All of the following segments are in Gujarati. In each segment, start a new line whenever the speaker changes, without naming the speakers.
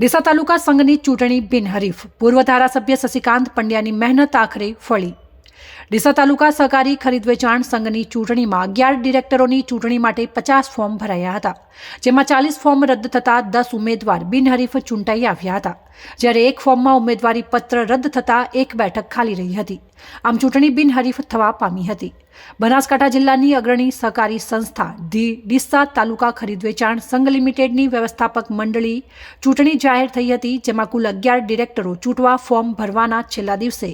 ડીસા તાલુકા સંઘની ચૂંટણી બિનહરીફ. પૂર્વ ધારાસભ્ય શશિકાંત પંડ્યાની મહેનત આખરે ફળી. ડીસા તાલુકા સહકારી ખરીદ વેચાણ સંઘની ચૂંટણીમાં અગિયાર ડિરેક્ટરોની ચૂંટણી માટે પચાસ ફોર્મ ભરાયા હતા, જેમાં ચાલીસ ફોર્મ રદ થતાં દસ ઉમેદવાર બિનહરીફ ચૂંટાઈ આવ્યા હતા. જ્યારે એક ફોર્મમાં ઉમેદવારી પત્ર રદ થતાં એક બેઠક ખાલી રહી હતી. આમ ચૂંટણી બિનહરીફ થવા પામી હતી. બનાસકાંઠા જિલ્લાની અગ્રણી સહકારી સંસ્થા ધી ડીસા તાલુકા ખરીદ વેચાણ સંઘ લિમિટેડની વ્યવસ્થાપક મંડળી ચૂંટણી જાહેર થઈ હતી, જેમાં કુલ અગિયાર ડિરેક્ટરો ચૂંટવા ફોર્મ ભરવાના છેલ્લા દિવસે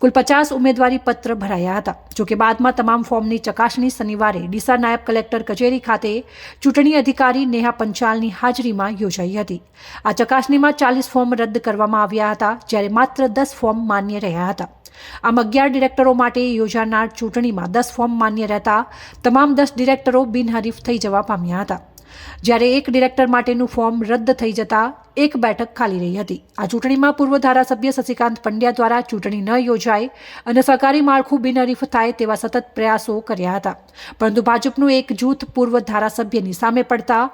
કુલ પચાસ ઉમેદવારી પત્ર ભરાયા હતા. જોકે બાદમાં તમામ ફોર્મની ચકાસણી શનિવારે ડીસા નાયબ કલેક્ટર કચેરી ખાતે ચૂંટણી અધિકારી નેહા પંચાલની હાજરીમાં યોજાઈ હતી. આ ચકાસણીમાં ચાલીસ ફોર્મ રદ કરવામાં આવ્યા હતા, જ્યારે માત્ર દસ ફોર્મ માન્ય રહ્યા હતા. આમ અગિયાર ડિરેક્ટરો માટે યોજાનાર ચૂંટણીમાં દસ ફોર્મ માન્ય રહેતા તમામ દસ ડિરેક્ટરો બિનહરીફ થઈ જવા પામ્યા હતા. જ્યારે એક ડિરેક્ટર માટેનું ફોર્મ રદ થઈ જતા એક બેઠક ખાલી રહી હતી. આ ચૂંટણીમાં પૂર્વ ધારાસભ્ય શશિકાંત પંડ્યા દ્વારા ચૂંટણી ન યોજાય અને સહકારી માળખું બિનહરીફ થાય તેવા સતત પ્રયાસો કર્યા હતા. પરંતુ ભાજપનું એક જૂથ પૂર્વ ધારાસભ્યની સામે પડતા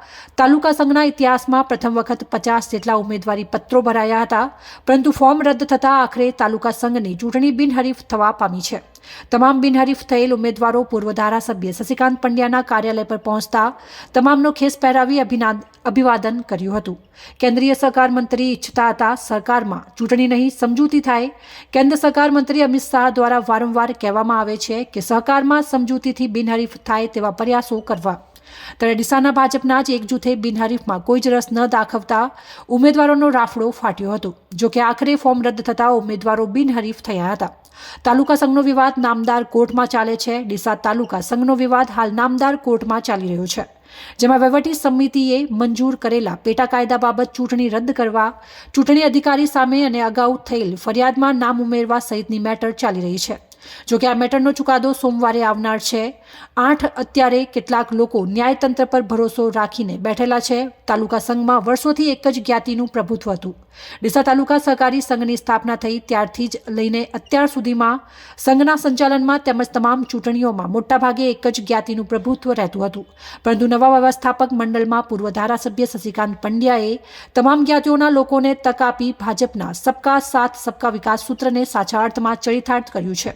તાલુકા સંઘના ઇતિહાસમાં પ્રથમ વખત પચાસ જેટલા ઉમેદવારી પત્રો ભરાયા હતા. પરંતુ ફોર્મ રદ થતાં આખરે તાલુકા સંઘની ચૂંટણી બિનહરીફ થવા પામી છે. તમામ બિનહરીફ થયેલ ઉમેદવારો પૂર્વ ધારાસભ્ય શશિકાંત પંડ્યાના કાર્યાલય પર પહોંચતા તમામનો ખેસ પહેરાવી અભિવાદન કર્યું હતું. કેન્દ્રીય સહકાર મંત્રી ઈચ્છતા હતા સરકારમાં ચૂંટણી નહીં સમજૂતી થાય. કેન્દ્ર સહકાર મંત્રી અમિત શાહ દ્વારા વારંવાર કહેવામાં આવે છે કે સહકારમાં સમજૂતીથી બિનહરીફ થાય તેવા પ્રયાસો કરવા ત્યારે ડીસાના ભાજપના જ એક જૂથે બિનહરીફમાં કોઈ જ રસ ન દાખવતા ઉમેદવારોનો રાફડો ફાટ્યો હતો. જોકે આખરે ફોર્મ રદ થતાં ઉમેદવારો બિનહરીફ થયા હતા. તાલુકા સંઘનો વિવાદ નામદાર કોર્ટમાં ચાલે છે. ડીસા તાલુકા સંઘનો વિવાદ હાલ નામદાર કોર્ટમાં ચાલી રહ્યો છે. જેમાં વહીવટી સમિતિએ મંજૂર કરેલા પેટા કાયદા બાબત ચૂંટણી રદ કરવા, ચૂંટણી અધિકારી સામે અને અગાઉ થયેલ ફરિયાદમાં નામ ઉમેરવા સહિતની મેટર ચાલી રહી છે. જોકે આ મેટરનો ચુકાદો સોમવારે આવનાર છે. આઠ અત્યારે કેટલાક લોકો ન્યાયતંત્ર પર ભરોસો રાખીને બેઠેલા છે. તાલુકા સંઘમાં વર્ષોથી એક જ જ્ઞાતિનું પ્રભુત્વ હતું. ડીસા તાલુકા સહકારી સંઘની સ્થાપના થઈ ત્યારથી જ લઈને અત્યાર સુધીમાં સંઘના સંચાલનમાં તેમજ તમામ ચૂંટણીઓમાં મોટાભાગે એક જ જ્ઞાતિનું પ્રભુત્વ રહેતું હતું. પરંતુ નવા વ્યવસ્થાપક મંડળમાં પૂર્વ ધારાસભ્ય શશિકાંત પંડ્યાએ તમામ જ્ઞાતિઓના લોકોને તક આપી ભાજપના સબકા સાથ, સબકા વિકાસ સૂત્રને સાચા અર્થમાં ચરિતાર્થ કર્યું છે.